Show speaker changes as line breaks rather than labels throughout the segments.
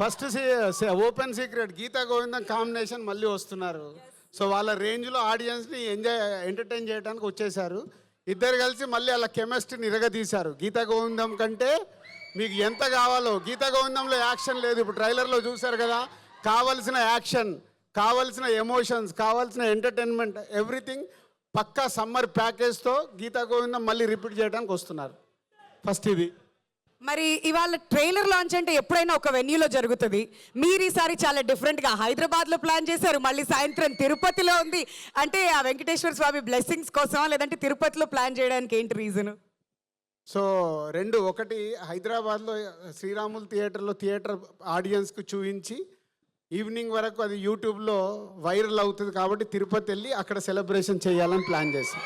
First open secret Geetha Govindam combination మళ్ళీ వస్తున్నారు. So వాళ్ళ రేంజ్లో ఆడియన్స్ని ఎంజాయ్ ఎంటర్టైన్ చేయడానికి వచ్చేసారు ఇద్దరు కలిసి మళ్ళీ అలా కెమిస్ట్రీని ఇరగదీశారు. గీతా గోవిందం కంటే మీకు ఎంత కావాలో గీతా గోవిందంలో యాక్షన్ లేదు. ఇప్పుడు ట్రైలర్లో చూశారు కదా కావలసిన యాక్షన్ కావలసిన ఎమోషన్స్ కావాల్సిన ఎంటర్టైన్మెంట్ ఎవ్రీథింగ్ పక్కా సమ్మర్ ప్యాకేజ్తో గీతా గోవిందం మళ్ళీ రిపీట్ చేయడానికి వస్తున్నారు. ఫస్ట్ ఇది.
మరి ఇవాళ ట్రైలర్ లాంచ్ అంటే ఎప్పుడైనా ఒక వెన్యూలో జరుగుతుంది. మీరు ఈసారి చాలా డిఫరెంట్గా హైదరాబాద్లో ప్లాన్ చేశారు మళ్ళీ సాయంత్రం తిరుపతిలో ఉంది. అంటే ఆ వెంకటేశ్వర స్వామి బ్లెస్సింగ్స్ కోసం లేదంటే తిరుపతిలో ప్లాన్ చేయడానికి ఏంటి రీజన్?
సో రెండు ఒకటి హైదరాబాద్లో శ్రీరాములు థియేటర్లో థియేటర్ ఆడియన్స్కు చూపించి ఈవినింగ్ వరకు అది యూట్యూబ్లో వైరల్ అవుతుంది కాబట్టి తిరుపతి వెళ్ళి అక్కడ సెలబ్రేషన్ చేయాలని ప్లాన్ చేశాం.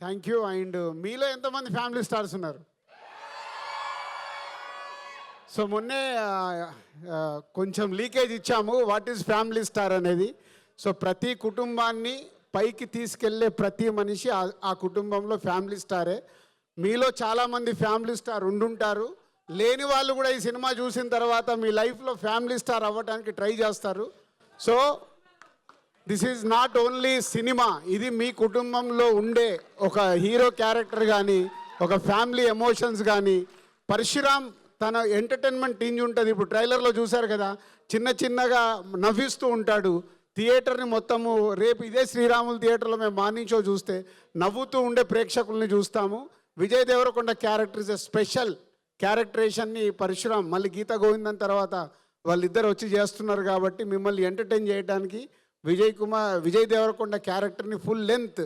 థ్యాంక్ యూ అండ్ మీలో ఎంతమంది ఫ్యామిలీ స్టార్స్ ఉన్నారు? సో మొన్నే కొంచెం లీకేజ్ ఇచ్చాము. వాట్ ఈజ్ ఫ్యామిలీ స్టార్ అనేది? సో ప్రతి కుటుంబాన్ని పైకి తీసుకెళ్ళే ప్రతి మనిషి ఆ- ఆ కుటుంబంలో ఫ్యామిలీ స్టారే మీలో చాలామంది ఫ్యామిలీ స్టార్ ఉండుంటారు. లేని వాళ్ళు కూడా ఈ సినిమా చూసిన తర్వాత మీ లైఫ్లో ఫ్యామిలీ స్టార్ అవ్వడానికి ట్రై చేస్తారు. So this is not only cinema. ఇది మీ కుటుంబంలో ఉండే ఒక హీరో క్యారెక్టర్ కానీ ఒక ఫ్యామిలీ ఎమోషన్స్ కానీ పరశురామ్ తన ఎంటర్టైన్మెంట్ టీంజ్ ఉంటుంది. ఇప్పుడు ట్రైలర్లో చూశారు కదా చిన్న చిన్నగా నవ్విస్తూ ఉంటాడు. థియేటర్ని మొత్తము రేపు ఇదే శ్రీరాములు థియేటర్లో మేము మార్నింగ్ షో చూస్తే నవ్వుతూ ఉండే ప్రేక్షకుల్ని చూస్తాము. Vijay Deverakonda character is a special క్యారెక్టరేషన్ని Parasuram మళ్ళీ గీత గోవిందన్ తర్వాత వాళ్ళిద్దరు వచ్చి చేస్తున్నారు కాబట్టి మిమ్మల్ని ఎంటర్టైన్ చేయడానికి విజయ్ కుమార్ విజయ్ దేవరకొండ క్యారెక్టర్ని ఫుల్ లెంత్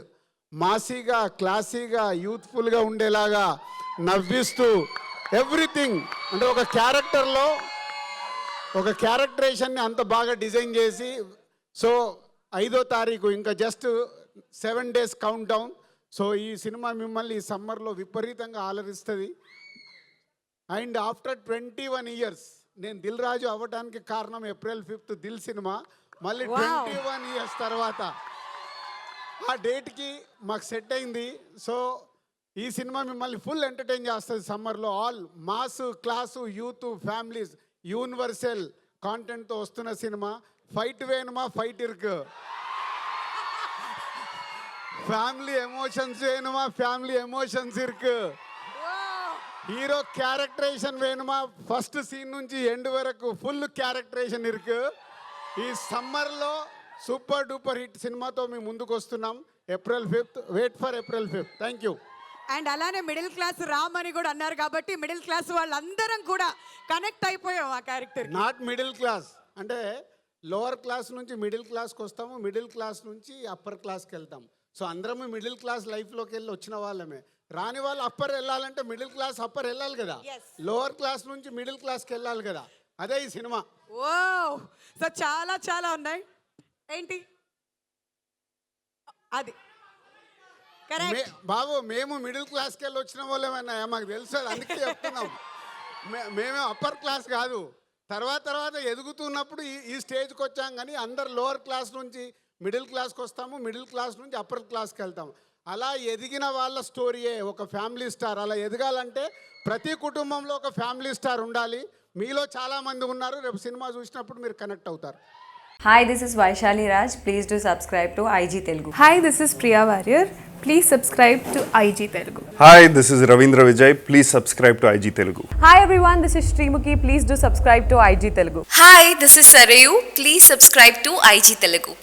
మాసీగా క్లాసీగా యూత్ఫుల్గా ఉండేలాగా నవ్విస్తూ ఎవ్రీథింగ్ అంటే ఒక క్యారెక్టర్లో ఒక క్యారెక్టరేషన్ని అంత బాగా డిజైన్ చేసి సో ఐదో తారీఖు ఇంకా just seven days countdown so ఈ సినిమా మిమ్మల్ని ఈ సమ్మర్లో విపరీతంగా ఆలరిస్తుంది and after twenty one years నేను దిల్ రాజు అవ్వడానికి కారణం ఏప్రిల్ ఫిఫ్త్ దిల్ సినిమా. మళ్ళీ. ట్వంటీ వన్ ఇయర్స్ తర్వాత ఆ డేట్కి మాకు సెట్ అయింది. సో ఈ సినిమా మిమ్మల్ని ఫుల్ ఎంటర్టైన్ చేస్తుంది సమ్మర్లో. All mass class youth families universal కాంటెంట్తో వస్తున్న సినిమా. ఫైట్ వేణుమా ఫైట్ ఇర్క్. ఫ్యామిలీ ఎమోషన్స్ వేణుమా ఫ్యామిలీ ఎమోషన్స్ ఇర్క్. హీరో క్యారెక్టరేషన్ వేణుమా ఫస్ట్ సీన్ నుంచి ఎండ్ వరకు ఫుల్ క్యారెక్టరేషన్ ఇర్క్. ఈ సమ్మర్లో సూపర్ డూపర్ హిట్ సినిమాతో మేము ముందుకు వస్తున్నాం April fifth wait for April fifth. Thank you
and అలానే మిడిల్ క్లాస్ రామ్ అని కూడా అన్నారు కాబట్టి మిడిల్ క్లాస్ వాళ్ళందరం కూడా కనెక్ట్ అయిపోయాం ఆ క్యారెక్టర్
నాట్ మిడిల్ క్లాస్. అంటే లోవర్ క్లాస్ నుంచి మిడిల్ క్లాస్కి వస్తాము మిడిల్ క్లాస్ నుంచి అప్పర్ క్లాస్కి వెళ్తాం. సో అందరము మిడిల్ క్లాస్ లైఫ్లోకి వెళ్ళి వచ్చిన వాళ్ళమే. రాని వాళ్ళు అప్పర్ వెళ్ళాలంటే మిడిల్ క్లాస్ అప్పర్ వెళ్ళాలి కదా. లోవర్ క్లాస్ నుంచి మిడిల్ క్లాస్కి వెళ్ళాలి కదా. అదే ఈ సినిమా.
ఓ సో చాలా చాలా ఉన్నాయి. ఏంటి? అది.
బాబు మేము మిడిల్ క్లాస్కి వెళ్ళి వచ్చిన వాళ్ళేమన్నా మాకు తెలుసు అందుకే చెప్తున్నాం. మే- మేమే అప్పర్ క్లాస్ కాదు. తర్వాత తర్వాత ఎదుగుతున్నప్పుడు ఈ ఈ స్టేజ్కి వచ్చాం కానీ అందరు లోవర్ క్లాస్ నుంచి మిడిల్ క్లాస్కి వస్తాము మిడిల్ క్లాస్ నుంచి అప్పర్ క్లాస్కి వెళ్తాము అలా ఎదిగిన వాళ్ళ స్టోరీయే ఒక ఫ్యామిలీ స్టార్. అలా ఎదగాలంటే ప్రతి కుటుంబంలో ఒక ఫ్యామిలీ స్టార్ ఉండాలి. మీలో చాలామంది ఉన్నారు రేపు సినిమా చూసినప్పుడు మీరు కనెక్ట్ అవుతారు.
Hi, this is Vaishali Raj. Please do subscribe to IG Telugu.
Hi, this is Priya Warrior. Please subscribe to IG Telugu.
Hi this is Ravindra Vijay please subscribe to IG Telugu
Hi everyone, this is Srimukhi. Please do subscribe to IG Telugu.
Hi this is Sarayu please subscribe to IG Telugu